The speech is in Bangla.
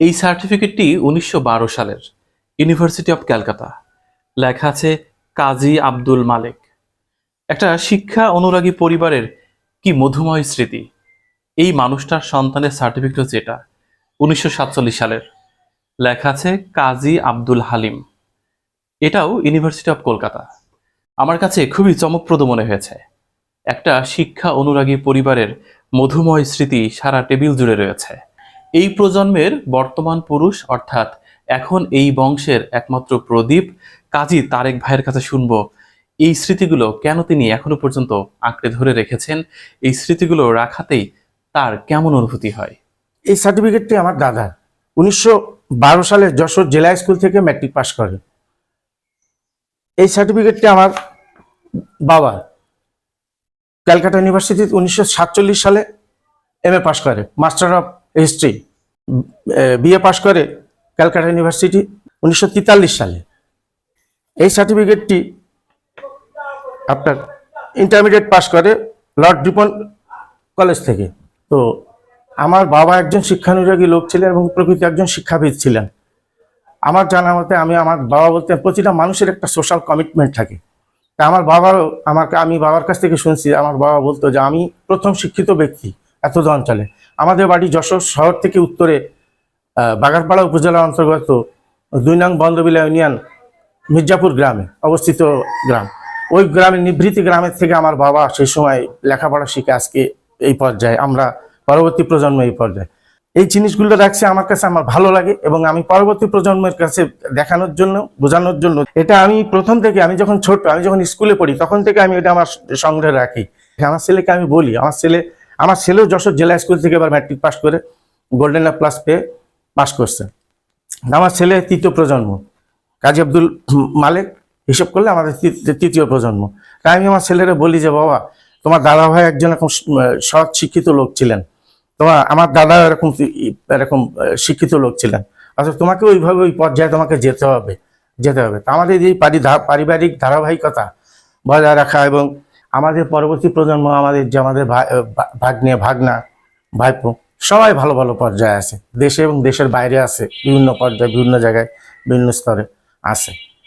এই সার্টিফিকেটটি উনিশশো বারো সালের ইউনিভার্সিটি অফ ক্যালকাতা লেখা আছে কাজী আব্দুল মালেক। একটা শিক্ষা অনুরাগী পরিবারের কি মধুময় স্মৃতি। এই মানুষটার সন্তানের সার্টিফিকেট হচ্ছে এটা, উনিশশো সাতচল্লিশ সালের। লেখা আছে কাজী আব্দুল হালিম। এটাও ইউনিভার্সিটি অফ কলকাতা আমার কাছে খুবই চমকপ্রদ মনে হয়েছে। একটা শিক্ষা অনুরাগী পরিবারের মধুময় স্মৃতি সারা টেবিল জুড়ে রয়েছে। এই প্রজন্মের বর্তমান পুরুষ, অর্থাৎ এখন এই বংশের একমাত্র প্রদীপ, কাজী তারেক ভাইয়ের কাছে শুনব। এই স্মৃতিগুলো কেন তিনি এখনও পর্যন্ত আঁকড়ে ধরে রেখেছেন? এই স্মৃতিগুলো রাখাতেই তার কেমন অনুভূতি হয়? এই সার্টিফিকেটটি আমার দাদার। উনিশশো বারো সালে যশোর জেলা স্কুল থেকে ম্যাট্রিক পাস করে এই সার্টিফিকেটটি আমার বাবার। ক্যালকাটা ইউনিভার্সিটি উনিশশো সাতচল্লিশ সালে এম এ পাস করে, master of history. BA pass করে ক্যালকাটা ইউনিভার্সিটি উনিশশো তেতাল্লিশ সালে। এই সার্টিফিকেটটি আপনার ইন্টারমিডিয়েট পাশ করে লর্ড ডিপন কলেজ থেকে। তো আমার বাবা একজন শিক্ষানুরাগী লোক ছিলেন এবং প্রকৃতি একজন শিক্ষাবিদ ছিলেন। আমার জানা মতে আমি আমার বাবা বলতেন প্রতিটা মানুষের একটা সোশ্যাল কমিটমেন্ট থাকে। তা আমার বাবারও আমাকে, আমি বাবার কাছ থেকে শুনছি, আমার বাবা বলতো যে আমি প্রথম শিক্ষিত ব্যক্তি। এতদ অঞ্চলে আমাদের বাড়ি যশোর শহর থেকে উত্তরে বাগারপাড়া উপজেলার অন্তর্গত দুই নং বন্দবিলা ইউনিয়ন, মির্জাপুর গ্রামে অবস্থিত গ্রাম। ওই গ্রামের নিভৃতি গ্রামের থেকে আমার বাবা সেই সময় লেখাপড়া শিখে আজকে এই পর্যায়ে, আমরা পরবর্তী প্রজন্ম এই পর্যায়ে। এই জিনিসগুলো রাখছে আমার কাছে আমার ভালো লাগে এবং আমি পরবর্তী প্রজন্মের কাছে দেখানোর জন্য, বোঝানোর জন্য। এটা আমি প্রথম থেকে, আমি যখন ছোট, আমি যখন স্কুলে পড়ি, তখন থেকে আমি এটা আমার সংগ্রহে রাখি। আমার ছেলেকে আমি বলি, আমার ছেলে আমার ছেলেও যশোর জেলা স্কুল থেকে এবার ম্যাট্রিক পাস করে গোল্ডেন প্লাস পেয়ে পাস করছে। আমার ছেলে তৃতীয় প্রজন্ম। কাজী আব্দুল মালেক হিসেব করলে আমাদের তৃতীয় প্রজন্ম। তাই আমি আমার ছেলেরা বলি যে, বাবা, তোমার দাদা ভাই একজন এরকম সৎ শিক্ষিত লোক ছিলেন। তোমার, আমার দাদা এরকম এরকম শিক্ষিত লোক ছিলেন। অর্থাৎ তোমাকে ওইভাবে ওই পর্যায়ে তোমাকে যেতে হবে যেতে হবে। তা আমাদের এই পারি পারিবারিক ধারাবাহিকতা বজায় রাখা এবং আমাদের পরবর্তী প্রজন্ম, আমাদের যে আমাদের ভাগ্নে, ভাগনা, ভাইপো, সবাই ভালো ভালো পর্যায়ে আছে। দেশে এবং দেশের বাইরে আছে, বিভিন্ন পর্যায়ে, বিভিন্ন জায়গায়, বিভিন্ন স্তরে আছে।